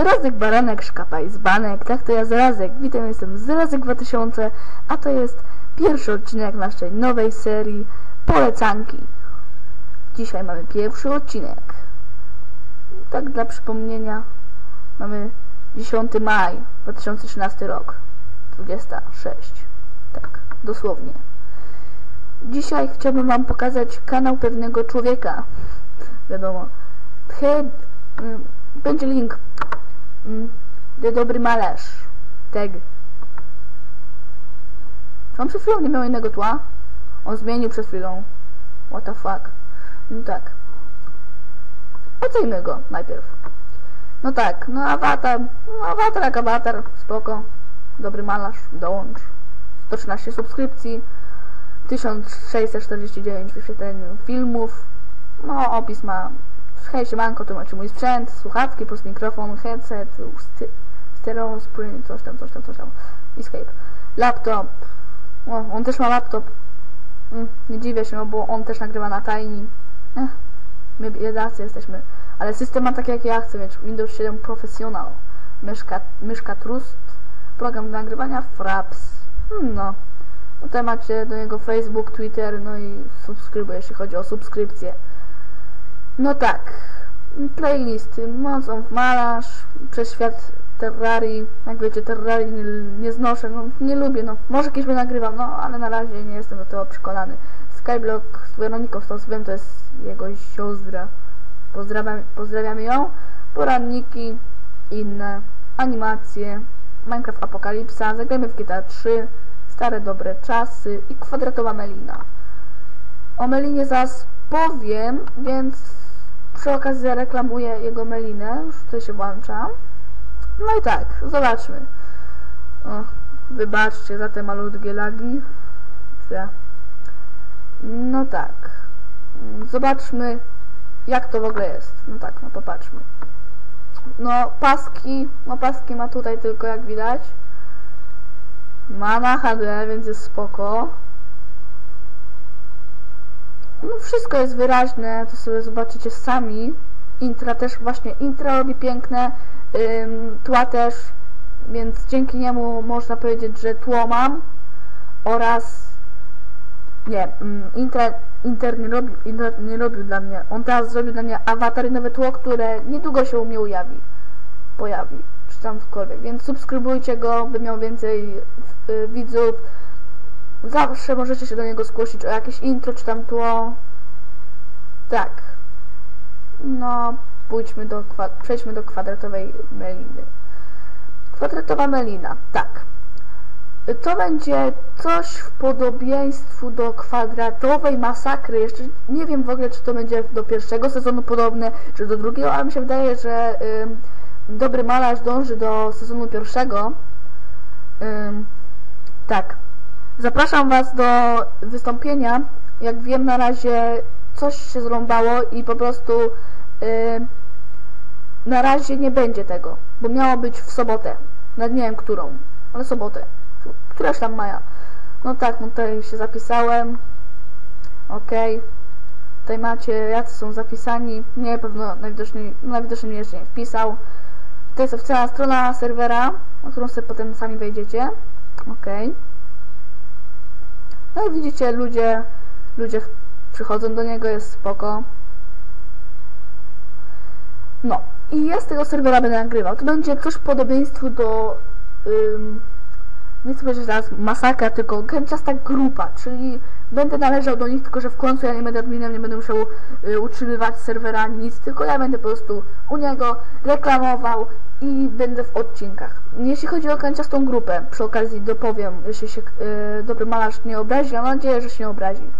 Zarazek, baranek, szkapa i zbanek. Tak to ja Zarazek. Witam, jestem Zarazek 2000, a to jest pierwszy odcinek naszej nowej serii Polecanki. Dzisiaj mamy pierwszy odcinek. Tak dla przypomnienia, mamy 10 maj 2013 rok, 26. Tak, dosłownie. Dzisiaj chciałbym Wam pokazać kanał pewnego człowieka. Wiadomo. Mm, będzie link. Mm, De dobry malarz. Tag. Czy on przed chwilą nie miał innego tła? On zmienił przed chwilą. What the fuck. No tak. Ocejmy go najpierw. No tak, no awatar. No awatar jak awatar. Spoko. Dobry malarz. Dołącz. 113 subskrypcji. 1649 wyświetleń filmów. No, opis ma hej, siemanko, tu macie mój sprzęt, słuchawki plus mikrofon, headset, stereo, spring, coś tam, coś tam, coś tam, escape. Laptop, o, on też ma laptop. Mm, nie dziwię się, no, bo on też nagrywa na Tiny. Eh, my biedacy jesteśmy. Ale system ma taki jak ja chcę mieć. Windows 7 Professional. Myszka, myszka Trust. Program do nagrywania Fraps. Hmm, no. Tutaj macie do niego Facebook, Twitter, no i subskrybuj, jeśli chodzi o subskrypcję. No tak, playlisty, mocą w malarz, przez świat Terrarii, jak wiecie, Terrarii nie, nie znoszę, no nie lubię, no. Może kiedyś nagrywam, no ale na razie nie jestem do tego przekonany. Skyblock z Weroniką Stosowym to jest jego siostra, pozdrawiam, pozdrawiamy ją, poradniki, inne, animacje, Minecraft Apokalipsa, zagrajmy w GTA 3, stare dobre czasy i kwadratowa melina. O melinie zaraz powiem, więc przy okazji zareklamuję jego melinę. Już tutaj się włączam. No i tak, zobaczmy. O, wybaczcie za te malutkie lagi. No tak. Zobaczmy, jak to w ogóle jest. No tak, no popatrzmy. No, paski, no paski ma tutaj tylko jak widać. Ma na HD, więc jest spoko. No wszystko jest wyraźne, to sobie zobaczycie sami. Intra też, właśnie intra robi piękne, ym, tła też, więc dzięki niemu można powiedzieć, że tło mam oraz nie, intra, Inter nie robił, Inter nie robił dla mnie, on teraz zrobił dla mnie awatar i nowe tło, które niedługo się u mnie ujawi, pojawi, czy tam cokolwiek, więc subskrybujcie go, by miał więcej y, widzów, Zawsze możecie się do niego zgłosić o jakieś intro czy tam tło. Tak. No, pójdźmy do, przejdźmy do kwadratowej meliny. Kwadratowa melina, tak. To będzie coś w podobieństwu do kwadratowej masakry. Jeszcze nie wiem w ogóle, czy to będzie do pierwszego sezonu podobne, czy do drugiego, ale mi się wydaje, że dobry malarz dąży do sezonu pierwszego. tak. Zapraszam Was do wystąpienia. Jak wiem, na razie coś się zrąbało i po prostu yy, na razie nie będzie tego, bo miało być w sobotę. Nawet nie wiem którą, ale sobotę. Któraś tam maja. No tak, no tutaj się zapisałem. Ok. Tutaj macie, jacy są zapisani. Nie, pewno najwidoczniej, najwidoczniej jeszcze nie wpisał. To jest oficjalna strona serwera, na którą sobie potem sami wejdziecie. Ok. No i widzicie, ludzie, ludzie przychodzą do niego, jest spoko. No, i ja z tego serwera będę nagrywał. To będzie coś w podobieństwu do... nie chcę powiedzieć teraz masakra, tylko gęciasta grupa, czyli będę należał do nich, tylko że w końcu ja nie będę adminem, nie będę musiał y, utrzymywać serwera nic, tylko ja będę po prostu u niego reklamował i będę w odcinkach. Jeśli chodzi o kanciastą grupę, przy okazji dopowiem, jeśli się yy, dobry malarz nie obrazi, mam nadzieję, że się nie obrazi.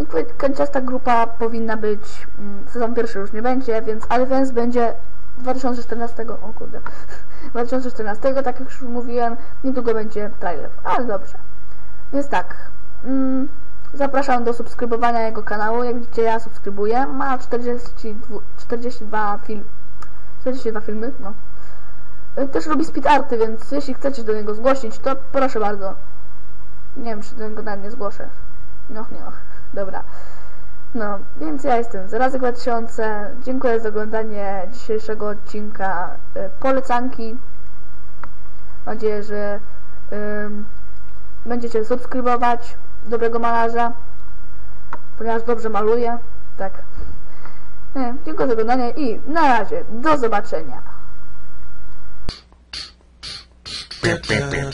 I kanciasta grupa powinna być, yy, sezon pierwszy już nie będzie, więc Advance będzie 2014, o kurde, 2014, tak jak już mówiłem, niedługo będzie trailer, ale dobrze. Więc tak, yy, zapraszam do subskrybowania jego kanału, jak widzicie ja subskrybuję, ma 42, 42 film, 42 filmy, no, też robi speed arty, więc jeśli chcecie do niego zgłosić, to proszę bardzo. Nie wiem, czy do niego nawet nie zgłoszę. No, nie, dobra. No, więc ja jestem Zarazek 2000. Dziękuję za oglądanie dzisiejszego odcinka e, polecanki. Mam nadzieję, że ym, będziecie subskrybować dobrego malarza, ponieważ dobrze maluje. Tak. Dziękuję za oglądanie i na razie, do zobaczenia. Yeah.